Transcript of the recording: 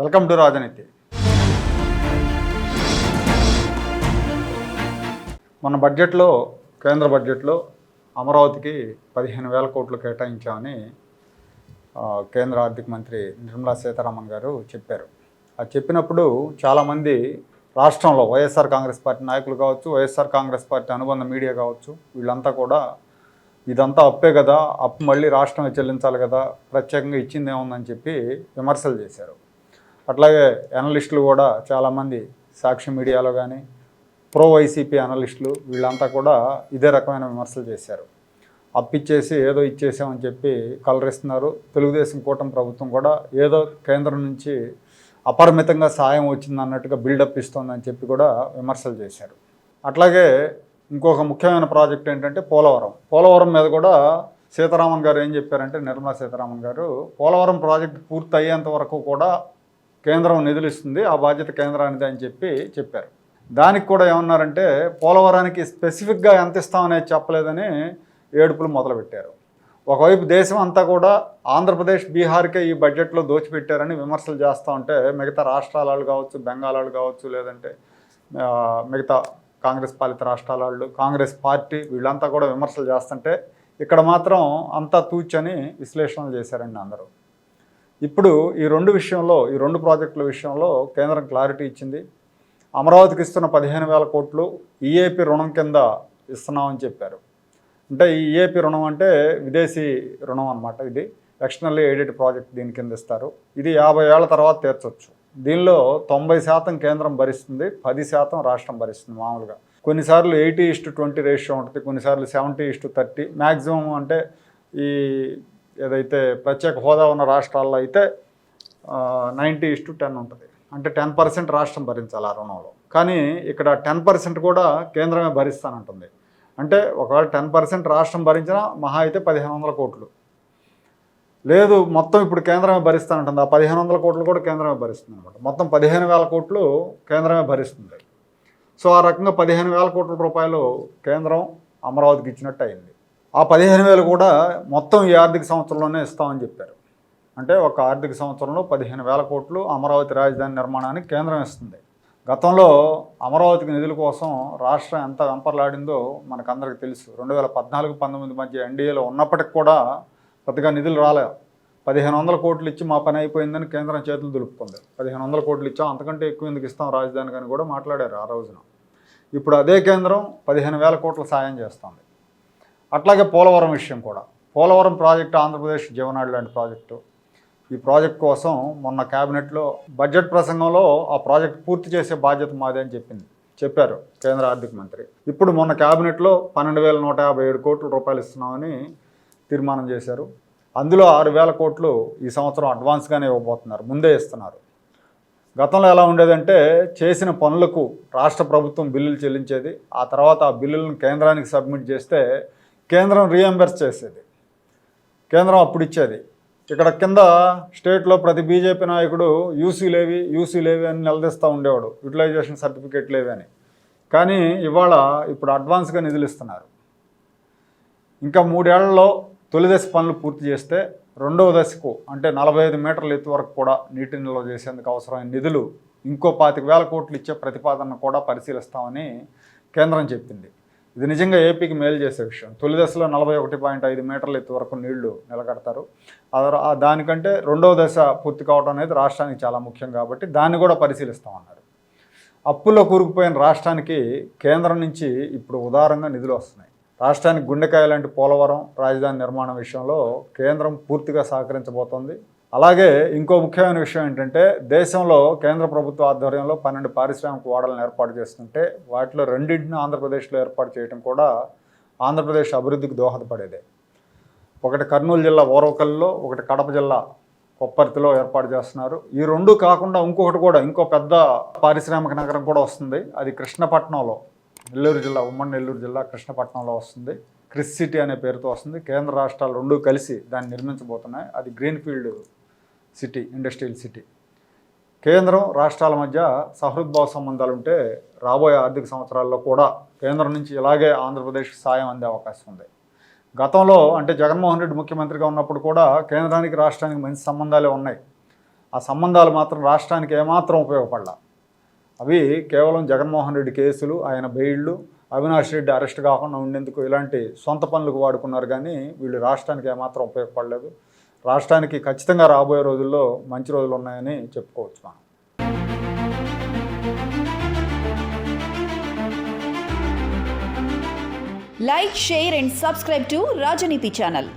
Welcome to రాజనీతి మన బడ్జెట్లో కేంద్ర బడ్జెట్లో అమరావతికి పదిహేను వేల కోట్లు కేటాయించామని కేంద్ర ఆర్థిక మంత్రి నిర్మలా సీతారామన్ గారు చెప్పారు. అది చెప్పినప్పుడు చాలామంది రాష్ట్రంలో వైఎస్ఆర్ కాంగ్రెస్ పార్టీ నాయకులు కావచ్చు వైఎస్ఆర్ కాంగ్రెస్ పార్టీ అనుబంధ మీడియా కావచ్చు వీళ్ళంతా కూడా ఇదంతా అప్పే కదా అప్పు మళ్ళీ రాష్ట్రమే చెల్లించాలి కదా ప్రత్యేకంగా ఇచ్చింది ఏముందని చెప్పి విమర్శలు చేశారు. అట్లాగే అనలిస్టులు కూడా చాలామంది సాక్షి మీడియాలో కానీ ప్రో వైసీపీ అనలిస్టులు వీళ్ళంతా కూడా ఇదే రకమైన విమర్శలు చేశారు. అప్పిచ్చేసి ఏదో ఇచ్చేసామని చెప్పి కలరిస్తున్నారు. తెలుగుదేశం కూటమి ప్రభుత్వం కూడా ఏదో కేంద్రం నుంచి అపరిమితంగా సాయం వచ్చింది అన్నట్టుగా బిల్డప్ ఇస్తోందని చెప్పి కూడా విమర్శలు చేశారు. అట్లాగే ఇంకొక ముఖ్యమైన ప్రాజెక్ట్ ఏంటంటే పోలవరం. పోలవరం మీద కూడా సీతారామన్ గారు ఏం చెప్పారంటే నిర్మలా సీతారామన్ గారు పోలవరం ప్రాజెక్ట్ పూర్తి అయ్యేంత వరకు కూడా కేంద్రం నిధులు ఇస్తుంది ఆ బాధ్యత కేంద్రానిది అని చెప్పి చెప్పారు. దానికి కూడా ఏమన్నారంటే పోలవరానికి స్పెసిఫిక్గా ఎంత ఇస్తామనేది చెప్పలేదని ఏడుపులు మొదలుపెట్టారు. ఒకవైపు దేశం అంతా కూడా ఆంధ్రప్రదేశ్ బీహార్కే ఈ బడ్జెట్లో దోచిపెట్టారని విమర్శలు చేస్తూ ఉంటే మిగతా రాష్ట్రాల కావచ్చు బెంగాల్ వాళ్ళు కావచ్చు లేదంటే మిగతా కాంగ్రెస్ పాలిత రాష్ట్రాల వాళ్ళు కాంగ్రెస్ పార్టీ వీళ్ళంతా కూడా విమర్శలు చేస్తుంటే ఇక్కడ మాత్రం అంతా తూచని విశ్లేషణలు చేశారండి అందరూ. ఇప్పుడు ఈ రెండు విషయంలో ఈ రెండు ప్రాజెక్టుల విషయంలో కేంద్రం క్లారిటీ ఇచ్చింది. అమరావతికి ఇస్తున్న పదిహేను వేల కోట్లు ఈఏపీ రుణం కింద ఇస్తున్నామని చెప్పారు. అంటే ఈ ఈఏపీ రుణం అంటే విదేశీ రుణం అనమాట ఇది. ఎక్స్టర్నల్లీ ఎయిడెడ్ ప్రాజెక్ట్ దీని కింద ఇస్తారు. ఇది యాభై ఏళ్ళ తర్వాత తీర్చొచ్చు. దీనిలో తొంభై శాతం కేంద్రం భరిస్తుంది పది శాతం రాష్ట్రం భరిస్తుంది మామూలుగా. కొన్నిసార్లు ఎయిటీ ఇస్టు ట్వంటీ రేషియో ఉంటుంది కొన్నిసార్లు సెవెంటీ ఇస్టు థర్టీ. మ్యాక్సిమం అంటే ఈ ఏదైతే ప్రత్యేక హోదా ఉన్న రాష్ట్రాల్లో అయితే నైంటీ ఇస్టు టెన్ ఉంటుంది. అంటే టెన్ పర్సెంట్ రాష్ట్రం భరించాలి ఆ రుణంలో. కానీ ఇక్కడ టెన్ పర్సెంట్ కూడా కేంద్రమే భరిస్తానంటుంది. అంటే ఒకవేళ టెన్ పర్సెంట్ రాష్ట్రం భరించినా మహా అయితే పదిహేను వందల కోట్లు. లేదు మొత్తం ఇప్పుడు కేంద్రమే భరిస్తానంటుంది. ఆ పదిహేను వందల కోట్లు కూడా కేంద్రమే భరిస్తుంది అనమాట మొత్తం పదిహేను వేల కోట్లు కేంద్రమే భరిస్తుంది. సో ఆ రకంగా పదిహేను వేల కోట్ల రూపాయలు కేంద్రం అమరావతికి ఇచ్చినట్టు అయింది. ఆ పదిహేను వేలు కూడా మొత్తం ఈ ఆర్థిక సంవత్సరంలోనే ఇస్తామని చెప్పారు. అంటే ఒక ఆర్థిక సంవత్సరంలో పదిహేను వేల కోట్లు అమరావతి రాజధాని నిర్మాణానికి కేంద్రం ఇస్తుంది. గతంలో అమరావతికి నిధుల కోసం రాష్ట్రం ఎంత వెంపర్లాడిందో మనకందరికి తెలుసు. రెండు వేల పద్నాలుగు పంతొమ్మిది మధ్య ఎన్డీఏలో ఉన్నప్పటికి కూడా పెద్దగా నిధులు రాలే. పదిహేను వందల కోట్లు ఇచ్చి మా పని అయిపోయిందని కేంద్రం చేతులు దులుపుకుంది. పదిహేను వందల కోట్లు ఇచ్చాం అంతకంటే ఎక్కువ ఎందుకు ఇస్తాం రాజధానికి అని కూడా మాట్లాడారు ఆ రోజున. ఇప్పుడు అదే కేంద్రం పదిహేను వేల కోట్ల సాయం చేస్తుంది. అట్లాగే పోలవరం విషయం కూడా. పోలవరం ప్రాజెక్టు ఆంధ్రప్రదేశ్ జీవనాడు లాంటి ప్రాజెక్టు. ఈ ప్రాజెక్ట్ కోసం మొన్న క్యాబినెట్లో బడ్జెట్ ప్రసంగంలో ఆ ప్రాజెక్ట్ పూర్తి చేసే బాధ్యత మాదే అని చెప్పింది. చెప్పారు కేంద్ర ఆర్థిక మంత్రి. ఇప్పుడు మొన్న క్యాబినెట్లో పన్నెండు వేల నూట యాభై ఏడు కోట్ల రూపాయలు ఇస్తున్నామని తీర్మానం చేశారు. అందులో ఆరు వేల కోట్లు ఈ సంవత్సరం అడ్వాన్స్గానే ఇవ్వబోతున్నారు. ముందే ఇస్తున్నారు. గతంలో ఎలా ఉండేదంటే చేసిన పనులకు రాష్ట్ర ప్రభుత్వం బిల్లులు చెల్లించేది. ఆ తర్వాత ఆ బిల్లులను కేంద్రానికి సబ్మిట్ చేస్తే కేంద్రం రీఎంబర్స్ చేసేది. కేంద్రం అప్పుడు ఇచ్చేది ఇక్కడ కింద స్టేట్లో ప్రతి బీజేపీ నాయకుడు యూసీ లేవి యూసీ లేవి అని నిలదీస్తూ ఉండేవాడు. యూటిలైజేషన్ సర్టిఫికేట్ లేవి అని. కానీ ఇవాళ ఇప్పుడు అడ్వాన్స్గా నిధులు ఇస్తున్నారు ఇంకా మూడేళ్ళలో తొలి దశ పనులు పూర్తి చేస్తే రెండవ దశకు అంటే నలభై ఐదు మీటర్ల ఎత్తు వరకు కూడా నీటి నిల్వ చేసేందుకు అవసరమైన నిధులు ఇంకో పాతిక వేల కోట్లు ఇచ్చే ప్రతిపాదన కూడా పరిశీలిస్తామని కేంద్రం చెప్పింది. ఇది నిజంగా ఏపీకి మేలు చేసే విషయం. తొలి దశలో నలభై ఒకటి పాయింట్ ఐదు మీటర్ల ఎత్తు వరకు నీళ్ళు నిలకడతారు. దానికంటే రెండవ దశ పూర్తి కావడం అనేది రాష్ట్రానికి చాలా ముఖ్యం కాబట్టి దాన్ని కూడా పరిశీలిస్తామన్నారు. అప్పుల్లో కూరుకుపోయిన రాష్ట్రానికి కేంద్రం నుంచి ఇప్పుడు ఉదారంగా నిధులు వస్తున్నాయి. రాష్ట్రానికి గుండెకాయ లాంటి పోలవరం రాజధాని నిర్మాణం విషయంలో కేంద్రం పూర్తిగా సహకరించబోతోంది. అలాగే ఇంకో ముఖ్యమైన విషయం ఏంటంటే దేశంలో కేంద్ర ప్రభుత్వ ఆధ్వర్యంలో పన్నెండు పారిశ్రామిక ఓడలను ఏర్పాటు చేస్తుంటే వాటిలో రెండింటిని ఆంధ్రప్రదేశ్లో ఏర్పాటు చేయడం కూడా ఆంధ్రప్రదేశ్ అభివృద్ధికి దోహదపడేదే. ఒకటి కర్నూలు జిల్లా ఓరవకల్లో ఒకటి కడప జిల్లా కొప్పర్తిలో ఏర్పాటు చేస్తున్నారు. ఈ రెండు కాకుండా ఇంకొకటి కూడా ఇంకో పెద్ద పారిశ్రామిక నగరం కూడా వస్తుంది. అది కృష్ణపట్నంలో నెల్లూరు జిల్లా ఉమ్మడి నెల్లూరు జిల్లా కృష్ణపట్నంలో వస్తుంది. క్రిస్ సిటీ అనే పేరుతో వస్తుంది. కేంద్ర రాష్ట్రాలు రెండు కలిసి దాన్ని నిర్మించబోతున్నాయి. అది green field city industrial city. కేంద్రం రాష్ట్రాల మధ్య సహృద్భావ సంబంధాలు ఉంటే రాబోయే ఆర్థిక సంవత్సరాల్లో కూడా కేంద్రం నుంచి ఇలాగే ఆంధ్రప్రదేశ్కి సాయం అందే అవకాశం ఉంది. గతంలో అంటే జగన్మోహన్ రెడ్డి ముఖ్యమంత్రిగా ఉన్నప్పుడు కూడా కేంద్రానికి రాష్ట్రానికి మంచి సంబంధాలే ఉన్నాయి. ఆ సంబంధాలు మాత్రం రాష్ట్రానికి ఏమాత్రం ఉపయోగపడలా. అవి కేవలం జగన్మోహన్ రెడ్డి కేసులు ఆయన బెయిళ్ళు అవినాష్ రెడ్డి అరెస్ట్ కాకుండా ఉండేందుకు ఇలాంటి సొంత పనులకు వాడుకున్నారు కానీ వీళ్ళు రాష్ట్రానికి ఏమాత్రం ఉపయోగపడలేదు. రాష్ట్రానికి ఖచ్చితంగా రాబోయే రోజుల్లో మంచి రోజులు ఉన్నాయని చెప్పుకోవచ్చు మనం. Like share and subscribe to Rajaneeti channel